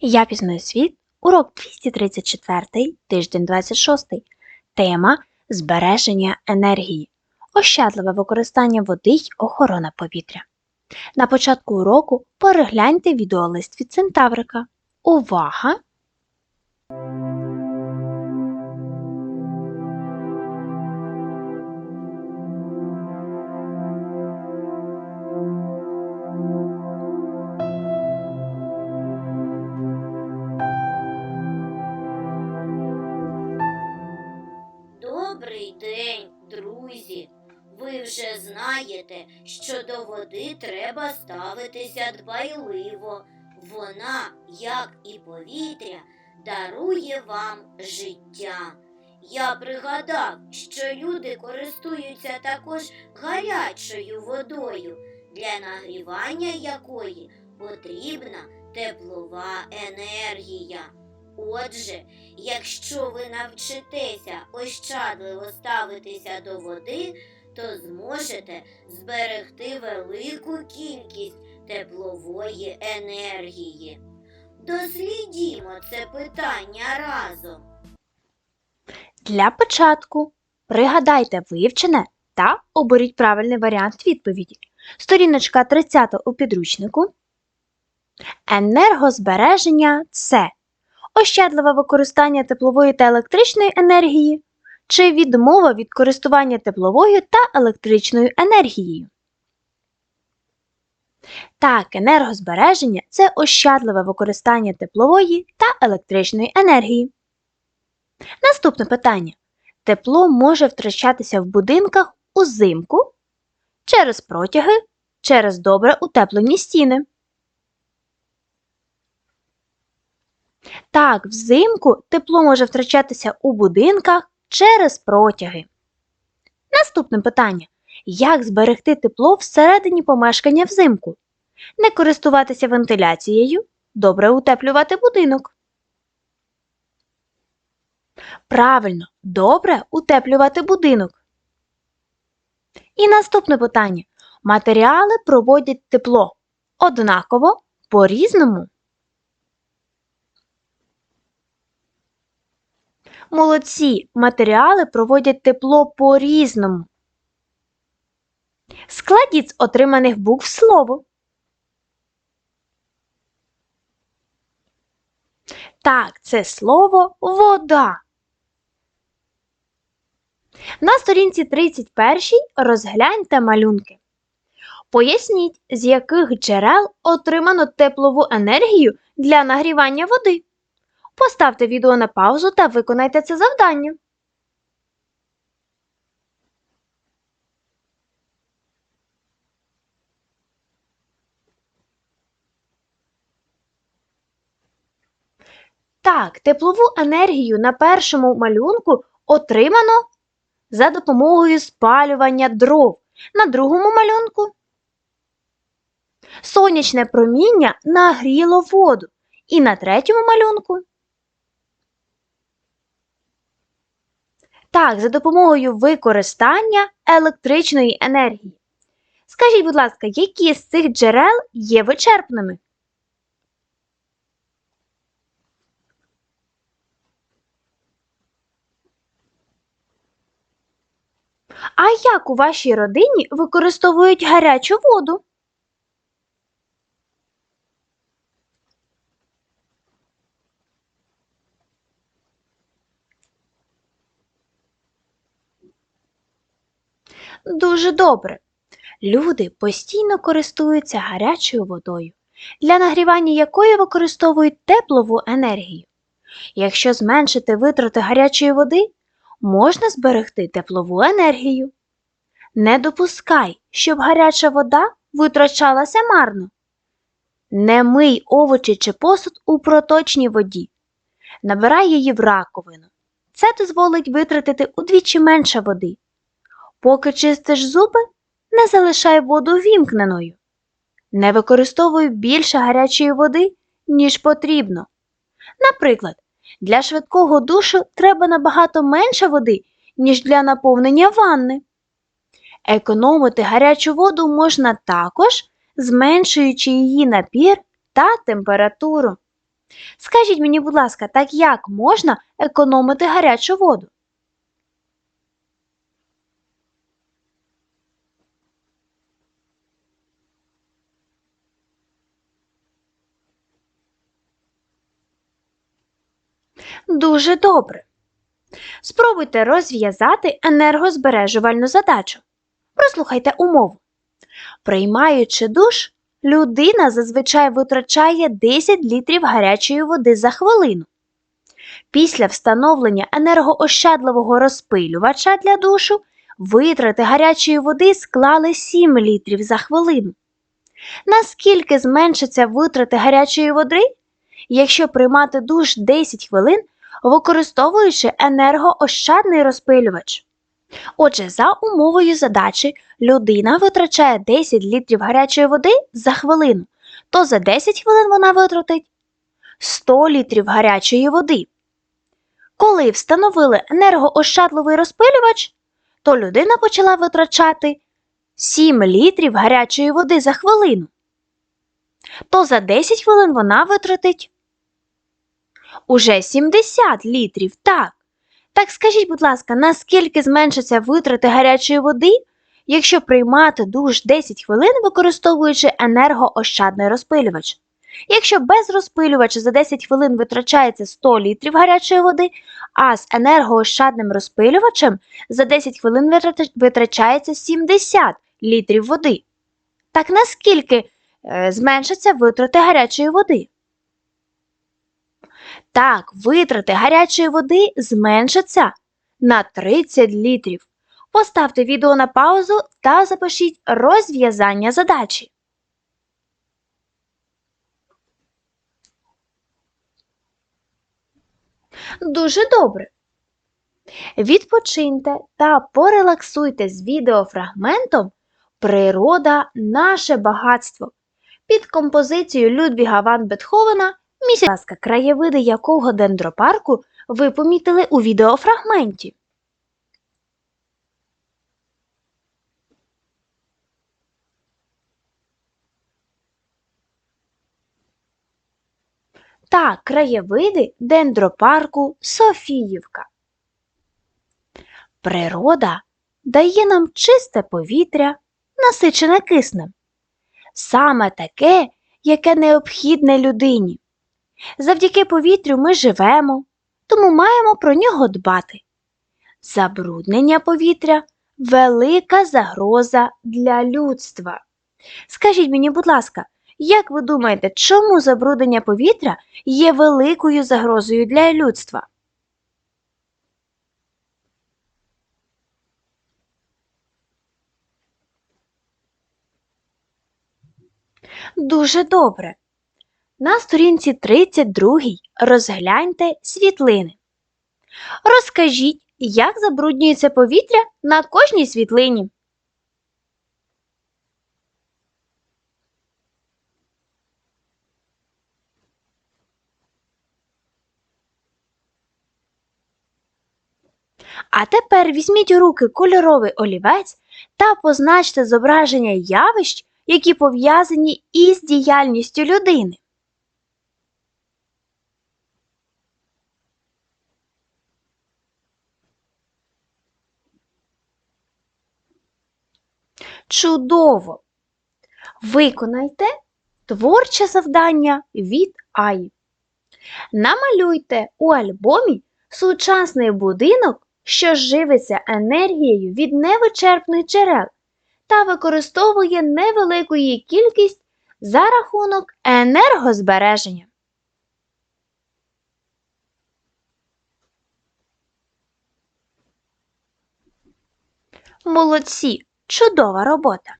Я пізнаю світ, урок 234, тиждень 26. Тема збереження енергії, ощадливе використання води й охорона повітря. На початку уроку перегляньте відеолист від Центаврика. Увага! Добрий день, друзі! Ви вже знаєте, що до води треба ставитися дбайливо. Вона, як і повітря, дарує вам життя. Я пригадав, що люди користуються також гарячою водою, для нагрівання якої потрібна теплова енергія. Отже, Якщо ви навчитеся ощадливо ставитися до води, то зможете зберегти велику кількість теплової енергії. Дослідімо це питання разом. Для початку пригадайте вивчене та оберіть правильний варіант відповіді. Сторіночка 30 у підручнику. Енергозбереження це ощадливе використання теплової та електричної енергії чи відмова від користування тепловою та електричною енергією. Так, енергозбереження це ощадливе використання теплової та електричної енергії. Наступне питання. Тепло може втрачатися в будинках узимку через протяги, через добре утеплені стіни. Так, взимку тепло може втрачатися у будинках через протяги. Наступне питання. Як зберегти тепло всередині помешкання взимку? Не користуватися вентиляцією, добре утеплювати будинок. Правильно, добре утеплювати будинок. І наступне питання. Матеріали проводять тепло однаково, по-різному. Молодці, матеріали проводять тепло по-різному. Складіть з отриманих букв слово. Так, це слово вода. На сторінці 31 розгляньте малюнки. Поясніть, з яких джерел отримано теплову енергію для нагрівання води. Поставте відео на паузу та виконайте це завдання. Так, теплову енергію на першому малюнку отримано за допомогою спалювання дров. На другому малюнку сонячне проміння нагріло воду. І на третьому малюнку Так, за допомогою використання електричної енергії. Скажіть, будь ласка, які з цих джерел є вичерпними? А як у вашій родині використовують гарячу воду? Дуже добре. Люди постійно користуються гарячою водою, для нагрівання якої використовують теплову енергію. Якщо зменшити витрати гарячої води, можна зберегти теплову енергію. Не допускай, щоб гаряча вода витрачалася марно. Не мий овочі чи посуд у проточній воді. Набирай її в раковину. Це дозволить витратити удвічі менше води. Поки чистиш зуби, не залишай воду вімкненою. Не використовуй більше гарячої води, ніж потрібно. Наприклад, для швидкого душу треба набагато менше води, ніж для наповнення ванни. Економити гарячу воду можна також, зменшуючи її напір та температуру. Скажіть мені, будь ласка, так як можна економити гарячу воду? Дуже добре. Спробуйте розв'язати енергозбережувальну задачу. Прослухайте умову. Приймаючи душ, людина зазвичай витрачає 10 літрів гарячої води за хвилину. Після встановлення енергоощадливого розпилювача для душу витрати гарячої води склали 7 літрів за хвилину. Наскільки зменшаться витрати гарячої води, якщо приймати душ 10 хвилин, використовуючи енергоощадний розпилювач? Отже, за умовою задачі людина витрачає 10 літрів гарячої води за хвилину, то за 10 хвилин вона витратить 100 літрів гарячої води. Коли встановили енергоощадливий розпилювач, то людина почала витрачати 7 літрів гарячої води за хвилину. То за 10 хвилин вона витратить уже 70 літрів, так. Так скажіть, будь ласка, наскільки зменшаться витрати гарячої води, якщо приймати душ 10 хвилин, використовуючи енергоощадний розпилювач? Якщо без розпилювача за 10 хвилин витрачається 100 літрів гарячої води, а з енергоощадним розпилювачем за 10 хвилин витрачається 70 літрів води. Так наскільки е, зменшаться витрати гарячої води? Так, витрати гарячої води зменшаться на 30 літрів. Поставте відео на паузу та запишіть розв'язання задачі. Дуже добре. Відпочиньте та порелаксуйте з відеофрагментом Природа наше багатство під композицією Людвіга ван Бетховена Місяць, ласка, краєвиди якого дендропарку ви помітили у відеофрагменті? Так, краєвиди дендропарку Софіївка. Природа дає нам чисте повітря, насичене киснем. Саме таке, яке необхідне людині. Завдяки повітрю ми живемо, тому маємо про нього дбати. Забруднення повітря велика загроза для людства. Скажіть мені, будь ласка, як ви думаєте, чому забруднення повітря є великою загрозою для людства? Дуже добре. На сторінці 32 розгляньте світлини. Розкажіть, як забруднюється повітря на кожній світлині. А тепер візьміть у руки кольоровий олівець та позначте зображення явищ, які пов'язані із діяльністю людини. Чудово! Виконайте творче завдання від Аї. Намалюйте у альбомі сучасний будинок, що живиться енергією від невичерпних джерел та використовує невелику її кількість за рахунок енергозбереження. Молодці! Чудова робота!